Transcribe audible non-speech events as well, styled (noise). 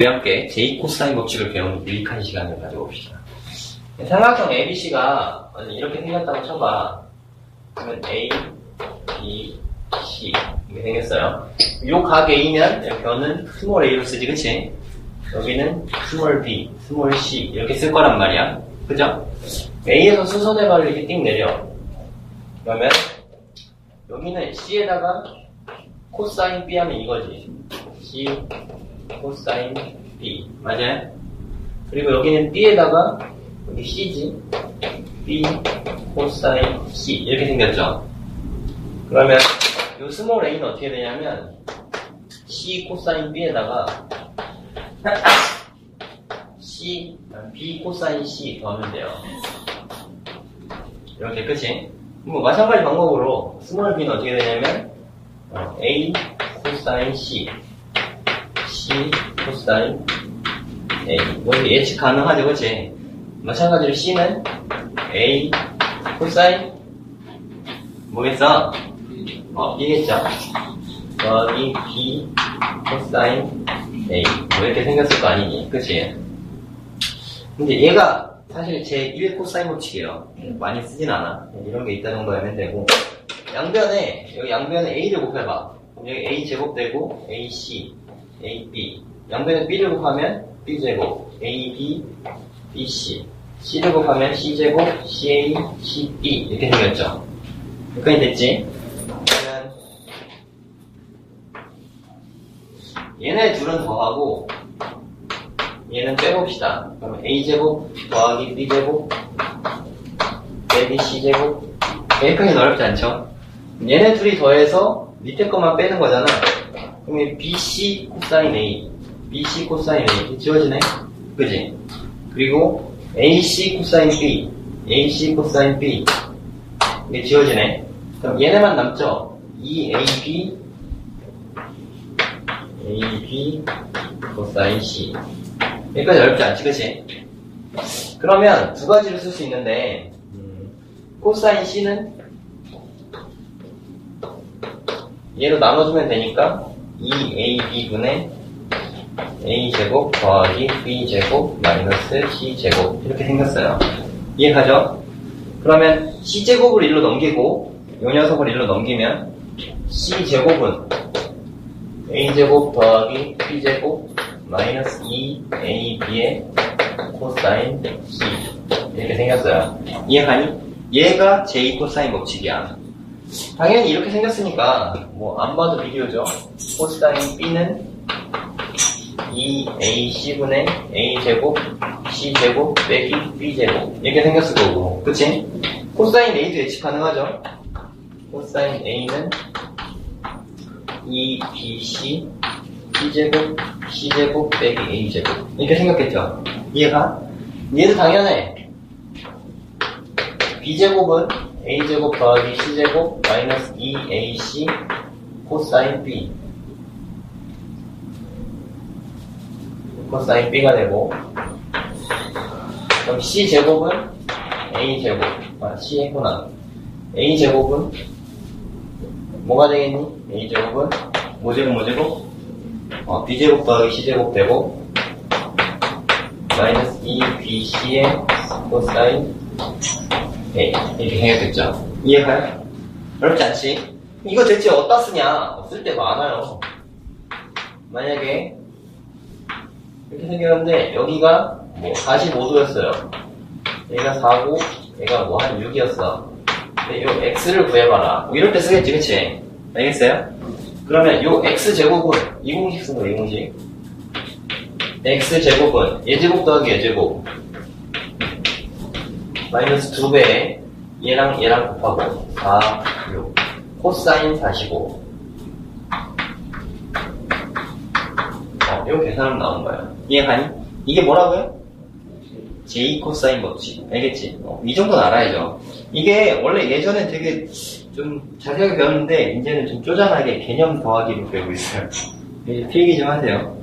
우리 함께 j 코사인 법칙을 배우는 유익한 시간을 가져봅시다. 삼각형 ABC가 이렇게 생겼다고 쳐봐. 그러면 A, B, C 이렇게 생겼어요. 요각 A면 변은 스몰 A로 쓰지, 그치? 여기는 스몰 B, 스몰 C 이렇게 쓸 거란 말이야. 그죠? A에서 순서대괄호 이렇게 띵 내려. 그러면 여기는 C에다가 코사인 B 하면 이거지. C 코사인 B 맞아요? 그리고 여기는 B에다가 여기 C지. B 코사인 C 이렇게 생겼죠? 그러면 이 스몰 a는 어떻게 되냐면 C 코사인 B에다가 C B 코사인 C 더하면 돼요. 이렇게 끝이 뭐 마찬가지 방법으로 스몰 b는 어떻게 되냐면 어, A 코사인 C C 코사인 A 여기 예측 가능하죠 그치? 마찬가지로 C는 A 코사인 뭐겠어? 어 B겠죠? 여기 B 코사인 A 뭐 이렇게 생겼을 거 아니니 그치? 근데 얘가 사실 제 1 코사인 법칙이에요 많이 쓰진 않아 이런 게 있다 정도 하면 되고 양변에 여기 양변에 A를 곱해봐 그럼 여기 A 제곱 되고 AC AB 양변에 B를 곱하면 B제곱 AB BC C를 곱하면 C제곱 CA CB 이렇게 생겼죠? 여기까지 됐지? 그러면 얘네 둘은 더하고 얘는 빼봅시다. 그러면 A제곱 더하기 B제곱 빼기 C제곱. 여기까지 어렵지 않죠? 얘네 둘이 더해서 밑에 것만 빼는 거잖아. 그러면 BC 코사인 A BC 코사인 A 지워지네. 그지? 그리고 AC 코사인 B. AC 코사인 B. 이게 지워지네. 그럼 얘네만 남죠? EAB AB 코사인 C. 여기까지 어렵지 않지 그치? 그러면 두 가지를 쓸 수 있는데 음, 코사인 C는 얘로 나눠주면 되니까 E EAB분의 A제곱 더하기 B제곱 마이너스 C제곱 이렇게 생겼어요. 이해가죠? 그러면 C제곱을 일로 넘기고 요 녀석을 일로 넘기면 C제곱은 A제곱 더하기 B제곱 마이너스 2AB의 코사인 C 이렇게 생겼어요. 이해가니? 얘가 J 코사인 법칙이야. 당연히 이렇게 생겼으니까 뭐 안 봐도 비디오죠. 코사인 B는 2AC분의 A제곱 C제곱 빼기 B제곱 이렇게 생겼을 거고 그치? 코사인 A도 예측 가능하죠? 코사인 A는 2BC B제곱 C제곱 빼기 A제곱 이렇게 생겼겠죠? 이해가? 얘도 당연해 B제곱은 A제곱 더하기 C제곱 마이너스 2AC 코사인 B 코사인 B가 되고 그럼 C제곱은 A제곱 아 C 했구나 A제곱은 뭐가 되겠니? A제곱은 뭐제곱 뭐제곱? 어, B제곱 더하기 C제곱 되고 마이너스 2BC의 코사인 A 이렇게 생겼겠죠 이해가요? 어렵지 않지? 이거 대체 어디다 쓰냐? 쓸때 많아요 만약에 이렇게 생겼는데 여기가 뭐 45도였어요. 얘가 4고 얘가 뭐 한 6이었어. 근데 요 x를 구해봐라. 뭐 이럴 때 쓰겠지, 그치? 알겠어요? 그러면 요 x제곱은 이 공식 쓴 거, 이 공식. x제곱은 얘제곱 더하기 얘제곱 마이너스 2배에 얘랑 얘랑 곱하고 4, 6 코사인 45 어, 이거 계산하면 나오는 거예요. 이해가니? 이게 뭐라고요? J 코사인 법칙. 알겠지? 어, 이 정도는 알아야죠. 이게 원래 예전에 되게 좀 자세하게 배웠는데, 이제는 좀 쪼잔하게 개념 더하기로 배우고 있어요. (laughs) 예, 필기 좀 하세요.